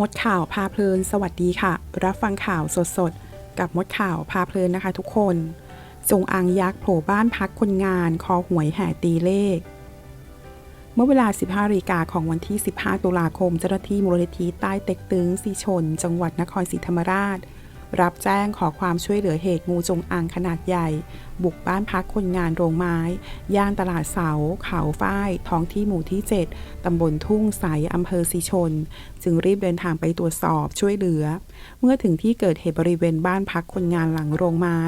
มดข่าวพาเพลิน สวัสดีค่ะ รับฟังข่าวสดๆ กับมดข่าวพาเพลินนะคะทุกคนจงอางยักษ์โผล่บ้านพักคนงาน คอหวยแห่ตีเลข เมื่อเวลา 15นาฬิกาของวันที่ 15 ตุลาคม เจ้าหน้าที่มูลนิธิใต้เต็กตึงสีชน จังหวัดนครศรีธรรมราช รับแจ้งขอความช่วยเหลือเหตุงูจงอางขนาดใหญ่ บุกบ้านพักคนงานโรงไม้ ย่านตลาดเสา เขาฝ้าย ท้องที่หมู่ที่ 7 ตำบลทุ่งใสอำเภอสีชน จึงรีบเดินทางไปตรวจสอบช่วยเหลือ เมื่อถึงที่เกิดเหตุบริเวณบ้านพักคนงานหลังโรงไม้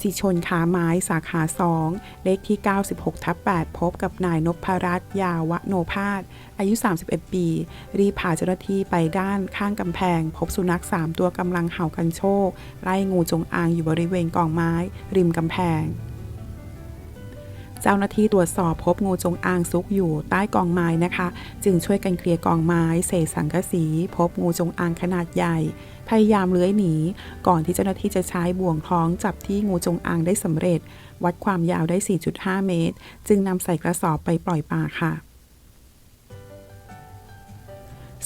สีชนขาไม้สาขา 2 เลขที่ 96 ทับ 8 พบกับนายนพรัตน์ยาวะโนพาสอายุ 31 ปี รีพาเจ้าหน้าที่ไปด้านข้างกำแพง พบสุนัข 3 ตัวกำลังเห่ากันโชค ไล่งูจงอางอยู่บริเวณกองไม้ ริมกำแพง เจ้าหน้าที่ตรวจสอบพบงูจงอางซุกอยู่ใต้กองไม้นะคะ จึงช่วยกันเคลียร์กองไม้เศษสังกะสี พบงูจงอางขนาดใหญ่ พยายามเลื้อยหนี ก่อนที่เจ้าหน้าที่จะใช้บ่วงคล้องจับที่งูจงอางได้สำเร็จ วัดความยาวได้ 4.5 เมตร จึงนำใส่กระสอบไปปล่อยป่าค่ะ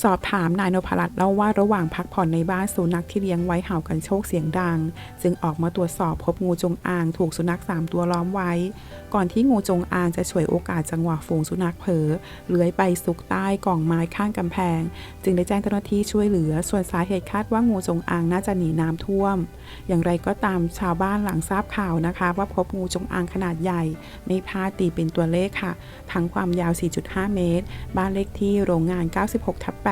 สอบถามนายนพรัตน์เล่าว่าระหว่างพักผ่อนในบ้านสุนัขที่เลี้ยงไว้เห่ากันโชคเสียงดัง จึงออกมาตรวจสอบพบงูจงอางถูกสุนัข 3 ตัวล้อมไว้ ก่อนที่งูจงอางจะฉวยโอกาสจังหวะฝูงสุนัขเผลอเลื้อยไปซุกใต้กล่องไม้ข้างกำแพง จึงได้แจ้งเจ้าหน้าที่ช่วยเหลือ ส่วนสาเหตุคาดว่างูจงอางน่าจะหนีน้ำท่วม อย่างไรก็ตามชาวบ้านหลังทราบข่าวนะคะ ว่าพบงูจงอางขนาดใหญ่ ไม่พลาดตีเป็นตัวเลขค่ะ ทั้งความยาว 4.5 เมตร บ้านเลขที่โรงงาน 96ทับ8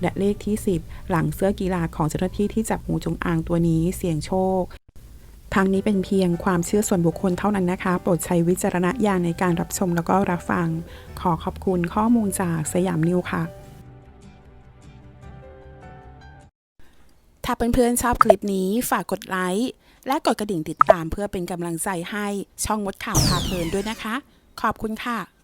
และเลขที่ 10 หลังเสื้อกีฬาของเจ้าหน้าที่ที่จับงูจงอางตัวนี้เสี่ยงโชคทางนี้เป็นเพียงความเชื่อส่วนบุคคลเท่านั้นนะคะ โปรดใช้วิจารณญาณในการรับชมแล้วก็รับฟัง ขอขอบคุณข้อมูลจากสยามนิวค่ะ ถ้าเพื่อนๆชอบคลิปนี้ฝากกดไลค์ และกดกระดิ่งติดตามเพื่อเป็นกำลังใจให้ช่องมดข่าวพาเพลินด้วยนะคะ ขอบคุณค่ะ